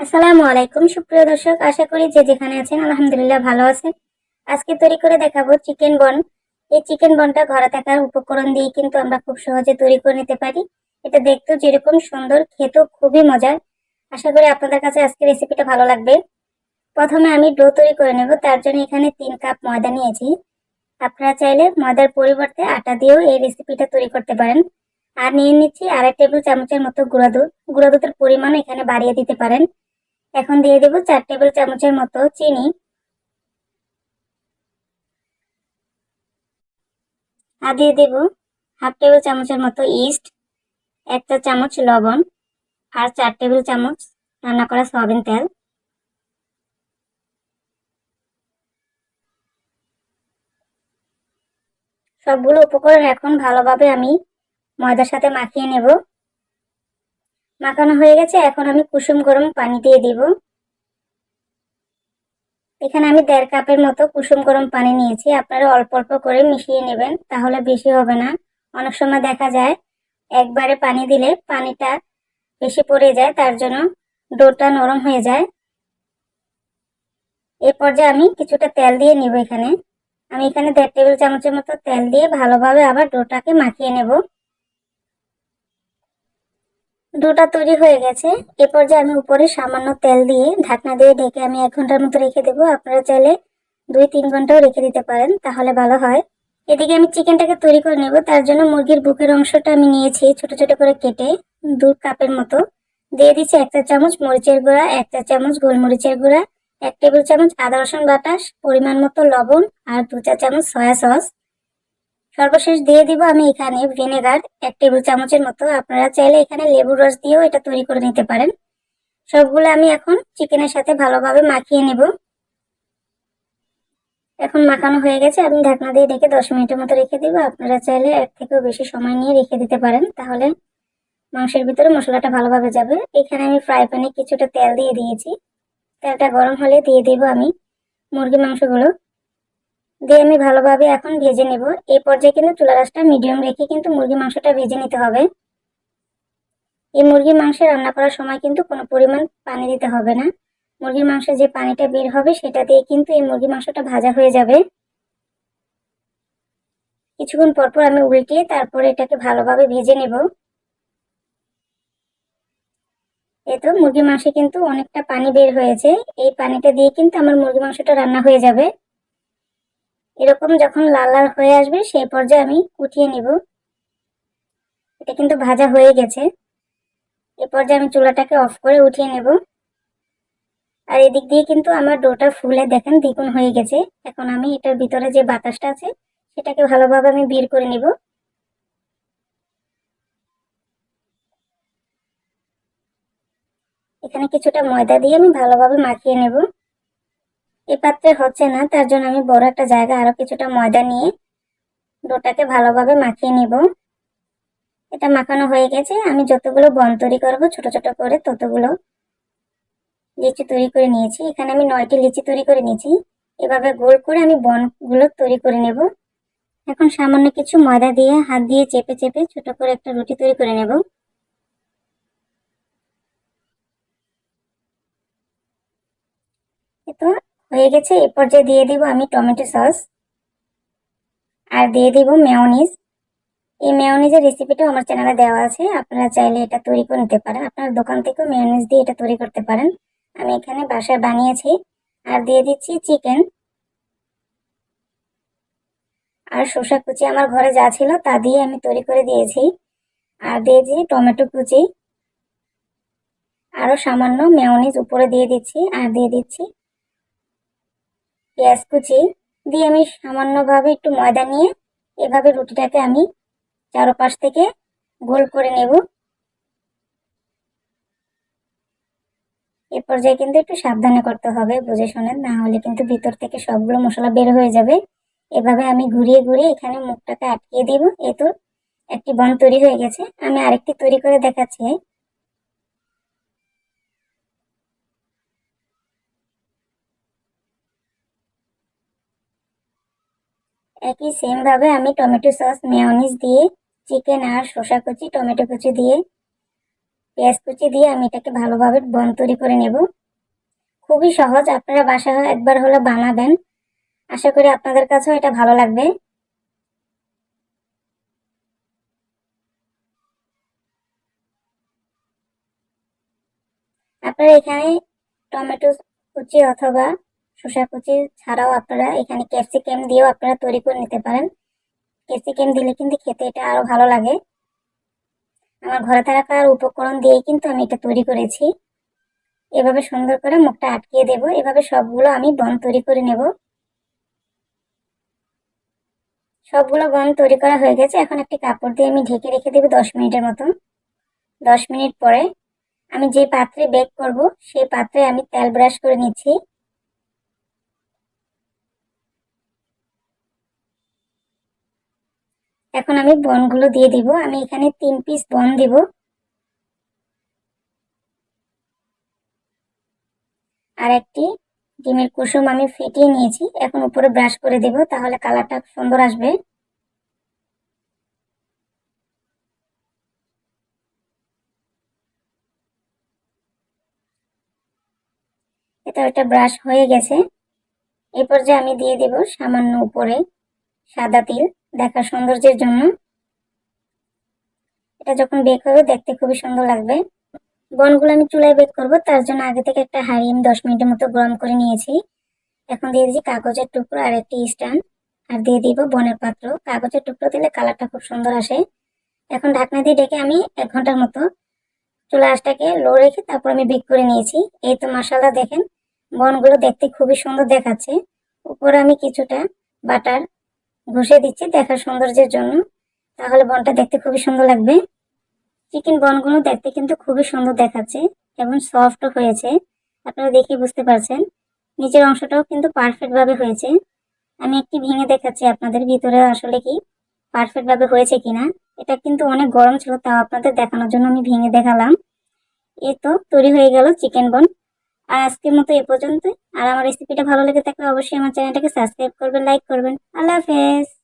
আসসালামু আলাইকুম, সুপ্রিয় দর্শক। আশা করি যে যেখানে আছেন, আলহামদুলিল্লাহ ভালো আছেন। আজকে তৈরি করে দেখাবো চিকেন বন। এই চিকেন বনটা ঘরে থাকার উপকরণ দিয়ে কিন্তু আমরা খুব সহজে তৈরি করে নিতে পারি। এটা দেখতেও যেরকম সুন্দর, খেতেও খুবই মজার। আশা করি আপনাদের কাছে আজকে রেসিপিটা ভালো লাগবে। প্রথমে আমি ডো তৈরি করে নেব। তার জন্য এখানে তিন কাপ ময়দা নিয়েছি। আপনারা চাইলে ময়দার পরিবর্তে আটা দিয়েও এই রেসিপিটা তৈরি করতে পারেন। আর নিয়ে নিচ্ছি আড়াই টেবিল চামচের মতো গুঁড়া দুধ। গুঁড়া দুধের পরিমাণ এখানে বাড়িয়ে দিতে পারেন। এখন দিয়ে দেব চার টেবিল চামচের মতো চিনি। আর দিয়ে দেব হাফ টেবিল চামচের মতো ইস্ট, একটা চামচ লবণ আর চার টেবিল চামচ রান্না করা সয়াবিন তেল। সবগুলো উপকরণ এখন ভালোভাবে আমি ময়দার সাথে মাখিয়ে নেব। মাখানো হয়ে গেছে, এখন আমি কুসুম গরম পানি দিয়ে দিব। এখানে আমি দেড় কাপের মতো কুসুম গরম পানি নিয়েছি, আপনারা অল্প অল্প করে মিশিয়ে নেবেন, তাহলে বেশি হবে না। অনেক সময় দেখা যায়, একবারে পানি দিলে পানিটা বেশি পড়ে যায়, তার জন্য ডোটা নরম হয়ে যায়। এই পর্যায়ে আমি কিছুটা তেল দিয়ে নিব এখানে। আমি এখানে দেড় টেবিল চামচের মতো তেল দিয়ে ভালোভাবে আবার ডোটাকে মাখিয়ে নেব। ডোটা তৈরি হয়ে গেছে। এ পর্যায়ে আমি উপরে সামান্য তেল দিয়ে ঢাকনা দিয়ে ঢেকে আমি এক ঘণ্টার মতো রেখে দেবো। আপনারা চাইলে দুই তিন ঘন্টাও রেখে দিতে পারেন, তাহলে ভালো হয়। এদিকে আমি চিকেনটাকে তৈরি করে নেব। তার জন্য মুরগির বুকের অংশটা আমি নিয়েছি ছোট ছোট করে কেটে দু কাপের মতো। দিয়ে দিচ্ছি এক চামচ মরিচের গুঁড়া, এক চামচ গোলমরিচের গুঁড়া, এক টেবিল চামচ আদা রসুন বাটাস পরিমাণ মতো লবণ আর দু চা চামচ সয়া সস। সর্বশেষ দিয়ে দিব আমি এখানে ভিনেগার এক টেবিল চামচের মতো। আপনারা চাইলে এখানে লেবুর রস দিয়েও এটা তৈরি করে নিতে পারেন। সবগুলো আমি এখন চিকেনের সাথে ভালোভাবে মাখিয়ে নেব। এখন মাখানো হয়ে গেছে, আমি ঢাকনা দিয়ে ঢেকে দশ মিনিটের মতো রেখে দিব। আপনারা চাইলে এক থেকেও বেশি সময় নিয়ে রেখে দিতে পারেন, তাহলে মাংসের ভিতরে মশলাটা ভালোভাবে যাবে। এখানে আমি ফ্রাই প্যানে কিছুটা তেল দিয়ে দিয়েছি। তেলটা গরম হলে দিয়ে দিব আমি মুরগি মাংসগুলো। দিয়ে আমি ভালোভাবে এখন ভেজে নেব। এই পর্যায়ে কিন্তু চুলা রাসটা মিডিয়াম রেখে কিন্তু মুরগি মাংসটা ভেজে নিতে হবে। এই মুরগির মাংস রান্না করার সময় কিন্তু কোনো পরিমাণ পানি দিতে হবে না। মুরগির মাংসের যে পানিটা বের হবে সেটা দিয়ে কিন্তু এই মুরগি মাংসটা ভাজা হয়ে যাবে। কিছুক্ষণ পরপর আমি উল্টিয়ে তারপরে এটাকে ভালোভাবে ভেজে নেব। এই তো মুরগি মাংসে কিন্তু অনেকটা পানি বের হয়েছে। এই পানিটা দিয়ে কিন্তু আমার মুরগি মাংসটা রান্না হয়ে যাবে। এরকম যখন লাল লাল হয়ে আসবে, সেই পর্যায়ে আমি উঠিয়ে নিব। এটা কিন্তু ভাজা হয়ে গেছে। এ পর্যায়ে আমি চুলাটাকে অফ করে উঠিয়ে নেব। আর এদিক দিয়ে কিন্তু আমার ডোটা ফুলে দেখেন দ্বিগুণ হয়ে গেছে। এখন আমি এটার ভিতরে যে বাতাসটা আছে, সেটাকে ভালোভাবে আমি বের করে নিব। এখানে কিছুটা ময়দা দিয়ে আমি ভালোভাবে মাখিয়ে নেব। এ পাত্রে হচ্ছে না, তার জন্য আমি বড় একটা জায়গা আরও কিছুটা ময়দা নিয়ে ডোটাকে ভালোভাবে মাখিয়ে নিব। এটা মাখানো হয়ে গেছে, আমি যতগুলো বন তৈরি করব, ছোট ছোট করে ততগুলো লিচি তৈরি করে নিয়েছি। এখানে আমি নয়টি লিচি তৈরি করে নিয়েছি। এভাবে গোল করে আমি বনগুলো তৈরি করে নেব। এখন সামান্য কিছু ময়দা দিয়ে হাত দিয়ে চেপে চেপে ছোট করে একটা রুটি তৈরি করে নেব। তো হয়ে গেছে এ পর্যায়ে দিয়ে দিব আমি টমেটো সস আর দিয়ে দিব মেয়নিজ এই মেয়নিজের রেসিপিটা আমার চ্যানেলে দেওয়া আছে, আপনারা চাইলে এটা তৈরি করে নিতে পারেন। আপনার দোকান থেকেও মেয়নিজ দিয়ে এটা তৈরি করতে পারেন। আমি এখানে বাসায় বানিয়েছি আর দিয়ে দিচ্ছি চিকেন আর শসা কুচি আমার ঘরে যা ছিল তা দিয়ে আমি তৈরি করে দিয়েছি। আর দিয়ে দিয়েছি টমেটো কুচি। আরও সামান্য মেয়নিজ উপরে দিয়ে দিচ্ছি, আর দিয়ে দিচ্ছি পেঁয়াজ কুচি দিয়ে আমি সামান্যভাবে একটু ময়দা নিয়ে এভাবে রুটিটাকে আমি চারোপাশ থেকে গোল করে নেব। এ পর্যায়ে কিন্তু একটু সাবধানে করতে হবে, বুঝে শোনেন, না হলে কিন্তু ভিতর থেকে সবগুলো মশলা বের হয়ে যাবে। এভাবে আমি ঘুরিয়ে ঘুরিয়ে এখানে মুখটাকে আটকিয়ে দিব। এ তো একটি বন তৈরি হয়ে গেছে। আমি আরেকটি তৈরি করে দেখাচ্ছি। একই সেম ভাবে আমি টমেটো সস মেয়নিজ দিয়ে চিকেন আর শসা কুচি টমেটো কুচি দিয়ে পেঁয়াজ কুচি দিয়ে আমি এটাকে ভালোভাবে বন তৈরি করে নেব। খুবই সহজ, আপনারা বাসা একবার হলে বানাবেন। আশা করি আপনাদের কাছেও এটা ভালো লাগবে। আপনারা এখানে টমেটো কুচি অথবা শসা কুচি ছাড়াও আপনারা এখানে ক্যাপসিকাম দিয়েও আপনারা তৈরি করে নিতে পারেন। ক্যাপসিকাম দিলে কিন্তু খেতে এটা আরও ভালো লাগে। আমার ঘরে থাকার উপকরণ দিয়ে কিন্তু আমি এটা তৈরি করেছি। এভাবে সুন্দর করে মুখটা আটকিয়ে দেব। এভাবে সবগুলো আমি বন তৈরি করে নেব। সবগুলো বন তৈরি করা হয়ে গেছে। এখন একটি কাপড় দিয়ে আমি ঢেকে রেখে দেবো দশ মিনিটের মতো দশ মিনিট পরে আমি যে পাত্রে বেক করব, সেই পাত্রে আমি তেল ব্রাশ করে নিচ্ছি। এখন আমি বনগুলো দিয়ে দিব। আমি এখানে তিন পিস বন দিব। আর একটি ডিমের কুসুম আমি ফেটিয়ে নিয়েছি। এখন উপরে ব্রাশ করে দেব, তাহলে কালারটা সুন্দর আসবে। এটা একটা ব্রাশ হয়ে গেছে। এরপর যে আমি দিয়ে দেব সামান্য উপরে সাদা তিল। দেখার সৌন্দর্যের জন্য। এটা যখন বেক হবে দেখতে খুবই সুন্দর লাগবে। বনগুলো আমি চুলায় বেক করব, তার জন্য আগে থেকে একটা হাঁড়ি আমি দশ মিনিটের মতো গরম করে নিয়েছি। এখন দিয়ে দিচ্ছি কাগজের টুকরো আর একটি স্ট্যান্ড, আর দিয়ে দিব বনের পাত্র। কাগজের টুকরো দিলে কালারটা খুব সুন্দর আসে। এখন ঢাকনা দিয়ে ডেকে আমি এক ঘণ্টার মতো চুলা আঁচটাকে লো রেখে তারপর আমি বেক করে নিয়েছি। এই তো মশালা দেখেন, বনগুলো দেখতে খুবই সুন্দর দেখাচ্ছে। উপরে আমি কিছুটা বাটার ঘষে দিচ্ছি দেখার সৌন্দর্যের জন্য। তাহলে বনটা দেখতে খুবই সুন্দর লাগবে। চিকেন বনগুলো দেখতে কিন্তু খুবই সুন্দর দেখাচ্ছে এবং সফট হয়েছে। আপনারা দেখে বুঝতে পারছেন। নিচের অংশটাও কিন্তু পারফেক্ট ভাবে হয়েছে। আমি একটি ভেঙে দেখাচ্ছি আপনাদের ভিতরে আসলে কি পারফেক্ট ভাবে হয়েছে কিনা। এটা কিন্তু অনেক গরম ছিল, তাও আপনাদের দেখানোর জন্য আমি ভেঙে দেখালাম। এই তো তৈরি হয়ে গেল চিকেন বন। আর আজকের মতো এ পর্যন্ত আর আমার রেসিপিটা ভালো লেগে থাকলে অবশ্যই আমার চ্যানেলটাকে সাবস্ক্রাইব করবেন লাইক করবেন। আল্লাহ হাফেজ।